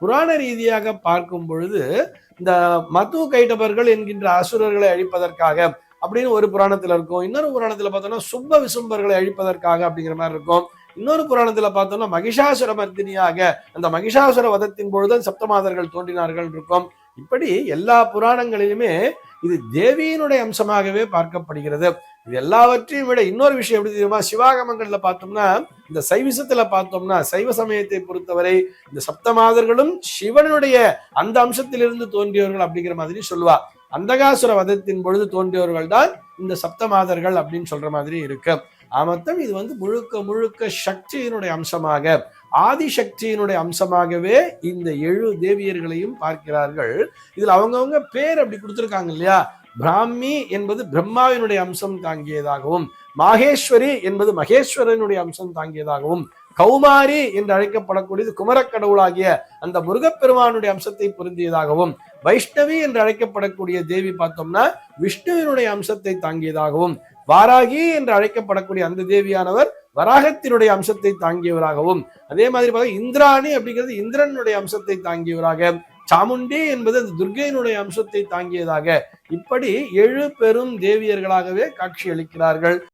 புராண ரீதியாக பார்க்கும் பொழுது இந்த மது கைட்டபர்கள் என்கின்ற அசுரர்களை அழிப்பதற்காக அப்படின்னு ஒரு புராணத்துல இருக்கும். இன்னொரு புராணத்துல பார்த்தோம்னா சுப்ப விசும்பர்களை அழிப்பதற்காக அப்படிங்கிற மாதிரி இருக்கும். இன்னொரு புராணத்துல பார்த்தோம்னா மகிஷாசுர மர்த்தினியாக அந்த மகிஷாசுர வதத்தின் பொழுது சப்தமாதர்கள் தோன்றினார்கள் இருக்கும். இப்படி எல்லா புராணங்களிலுமே இது தேவியினுடைய அம்சமாகவே பார்க்கப்படுகிறது. இது எல்லாவற்றையும் விட இன்னொரு விஷயம் எப்படி தெரியுமா? சிவாகமங்கள்ல பார்த்தோம்னா இந்த சைவிசத்துல பார்த்தோம்னா சைவ சமயத்தை பொறுத்தவரை இந்த சப்தமாதர்களும் சிவனுடைய அந்த அம்சத்திலிருந்து தோன்றியவர்கள் அப்படிங்கிற மாதிரி சொல்லுவா. அந்தகாசுர வதத்தின் பொழுது தோன்றியவர்கள் தான் இந்த சப்தமாதர்கள் அப்படின்னு சொல்ற மாதிரி இருக்கு. ஆமத்தம் இது வந்து முழுக்க முழுக்க சக்தியினுடைய அம்சமாக ஆதிசக்தியினுடைய அம்சமாகவே இந்த ஏழு தேவியர்களையும் பார்க்கிறார்கள். இதில் அவங்கவுங்க பேர் அப்படி கொடுத்துருக்காங்க இல்லையா? பிராமி என்பது பிரம்மாவினுடைய அம்சம் தாங்கியதாகவும் மாகேஸ்வரி என்பது மகேஸ்வரனுடைய அம்சம் தாங்கியதாகவும் கௌமாரி என்று அழைக்கப்படக்கூடியது குமரக்கடவுளாகிய அந்த முருகப்பெருமானுடைய அம்சத்தை பொருந்தியதாகவும் வைஷ்ணவி என்று அழைக்கப்படக்கூடிய தேவி பார்த்தோம்னா விஷ்ணுவினுடைய அம்சத்தை தாங்கியதாகவும் வாராகி என்று அழைக்கப்படக்கூடிய அந்த தேவியானவர் வராகத்தினுடைய அம்சத்தை தாங்கியவராகவும் அதே மாதிரி பார்த்தா இந்திராணி அப்படிங்கிறது இந்திரனுடைய அம்சத்தை தாங்கியவராக சாமுண்டி என்பது அந்த துர்கையினுடைய அம்சத்தை தாங்கியதாக இப்படி எழு பெரும் தேவியர்களாகவே காட்சி அளிக்கிறார்கள்.